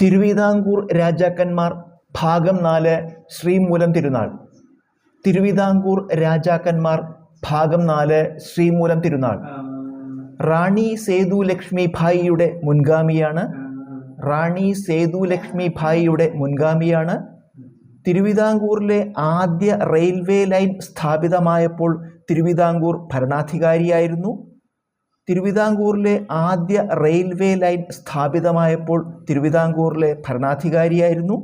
തിരുവിതാംകൂർ രാജാക്കന്മാർ ഭാഗം നാല് ശ്രീമൂലം തിരുനാൾ. തിരുവിതാംകൂർ രാജാക്കന്മാർ ഭാഗം നാല് ശ്രീമൂലം തിരുനാൾ. റാണി സേതു ലക്ഷ്മി ഭായിയുടെ മുൻഗാമിയാണ്. റാണി സേതു ലക്ഷ്മി ഭായിയുടെ മുൻഗാമിയാണ്. തിരുവിതാംകൂറിലെ ആദ്യ റെയിൽവേ ലൈൻ സ്ഥാപിതമായപ്പോൾ തിരുവിതാംകൂർ ഭരണാധികാരിയായിരുന്നു. തിരുവിതാംകൂറിലെ ആദ്യ റെയിൽവേ ലൈൻ സ്ഥാപിതമായപ്പോൾ തിരുവിതാംകൂറിലെ ഭരണാധികാരിയായിരുന്നു.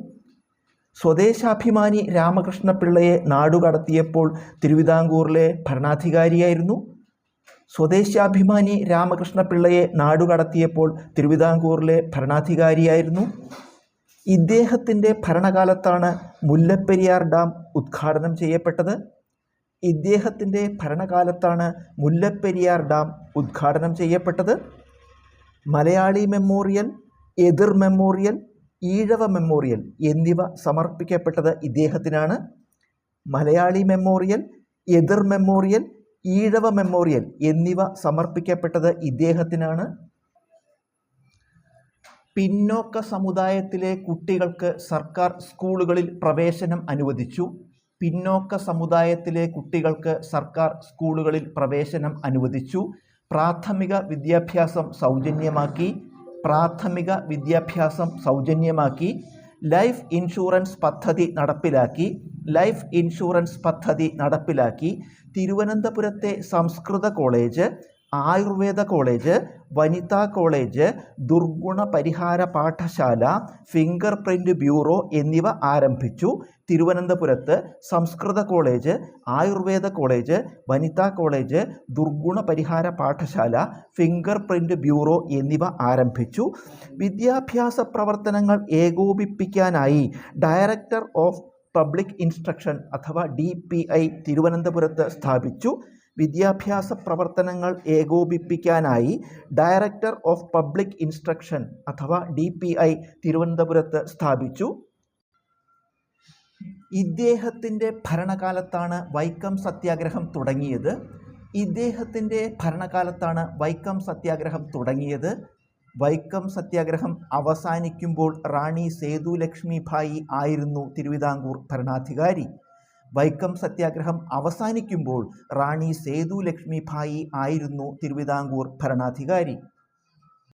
സ്വദേശാഭിമാനി രാമകൃഷ്ണപിള്ളയെ നാടുകടത്തിയപ്പോൾ തിരുവിതാംകൂറിലെ ഭരണാധികാരിയായിരുന്നു. സ്വദേശാഭിമാനി രാമകൃഷ്ണപിള്ളയെ നാടുകടത്തിയപ്പോൾ തിരുവിതാംകൂറിലെ ഭരണാധികാരിയായിരുന്നു. ഇദ്ദേഹത്തിന്റെ ഭരണകാലത്താണ് മുല്ലപ്പെരിയാർ ഡാം ഉദ്ഘാടനം ചെയ്യപ്പെട്ടത്. ഇദ്ദേഹത്തിന്റെ ഭരണകാലത്താണ് മുല്ലപ്പെരിയാർ ഡാം ഉദ്ഘാടനം ചെയ്യപ്പെട്ടത്. മലയാളി മെമ്മോറിയൽ എതിർ മെമ്മോറിയൽ ഈഴവ മെമ്മോറിയൽ എന്നിവ സമർപ്പിക്കപ്പെട്ടത് ഇദ്ദേഹത്തിനാണ്. മലയാളി മെമ്മോറിയൽ എതിർ മെമ്മോറിയൽ ഈഴവ മെമ്മോറിയൽ എന്നിവ സമർപ്പിക്കപ്പെട്ടത് ഇദ്ദേഹത്തിനാണ്. പിന്നോക്ക സമുദായത്തിലെ കുട്ടികൾക്ക് സർക്കാർ സ്കൂളുകളിൽ പ്രവേശനം അനുവദിച്ചു. പിന്നോക്ക സമുദായത്തിലെ കുട്ടികൾക്ക് സർക്കാർ സ്കൂളുകളിൽ പ്രവേശനം അനുവദിച്ചു. പ്രാഥമിക വിദ്യാഭ്യാസം സൗജന്യമാക്കി. പ്രാഥമിക വിദ്യാഭ്യാസം സൗജന്യമാക്കി. ലൈഫ് ഇൻഷുറൻസ് പദ്ധതി നടപ്പിലാക്കി. ലൈഫ് ഇൻഷുറൻസ് പദ്ധതി നടപ്പിലാക്കി. തിരുവനന്തപുരത്തെ സംസ്കൃത കോളേജ്. ആയുർവേദ കോളേജ് വനിതാ കോളേജ് ദുർഗുണ പരിഹാര പാഠശാല ഫിംഗർ പ്രിന്റ് ബ്യൂറോ എന്നിവ ആരംഭിച്ചു. തിരുവനന്തപുരത്ത് സംസ്കൃത കോളേജ് ആയുർവേദ കോളേജ് വനിതാ കോളേജ് ദുർഗുണ പരിഹാര പാഠശാല ഫിംഗർ പ്രിന്റ് ബ്യൂറോ എന്നിവ ആരംഭിച്ചു. വിദ്യാഭ്യാസ പ്രവർത്തനങ്ങൾ ഏകോപിപ്പിക്കാനായി ഡയറക്ടർ ഓഫ് പബ്ലിക് ഇൻസ്ട്രക്ഷൻ അഥവാ ഡി തിരുവനന്തപുരത്ത് സ്ഥാപിച്ചു. വിദ്യാഭ്യാസ പ്രവർത്തനങ്ങൾ ഏകോപിപ്പിക്കാനായി ഡയറക്ടർ ഓഫ് പബ്ലിക് ഇൻസ്ട്രക്ഷൻ അഥവാ ഡി പി ഐ തിരുവനന്തപുരത്ത് സ്ഥാപിച്ചു. ഇദ്ദേഹത്തിന്റെ ഭരണകാലത്താണ് വൈക്കം സത്യാഗ്രഹം തുടങ്ങിയത്. ഇദ്ദേഹത്തിന്റെ ഭരണകാലത്താണ് വൈക്കം സത്യാഗ്രഹം തുടങ്ങിയത്. വൈക്കം സത്യാഗ്രഹം അവസാനിക്കുമ്പോൾ റാണി സേതു ലക്ഷ്മിഭായി ആയിരുന്നു തിരുവിതാംകൂർ ഭരണാധികാരി. വൈക്കം സത്യാഗ്രഹം അവസാനിക്കുമ്പോൾ റാണി സേതു ലക്ഷ്മിഭായി ആയിരുന്നു തിരുവിതാംകൂർ ഭരണാധികാരി.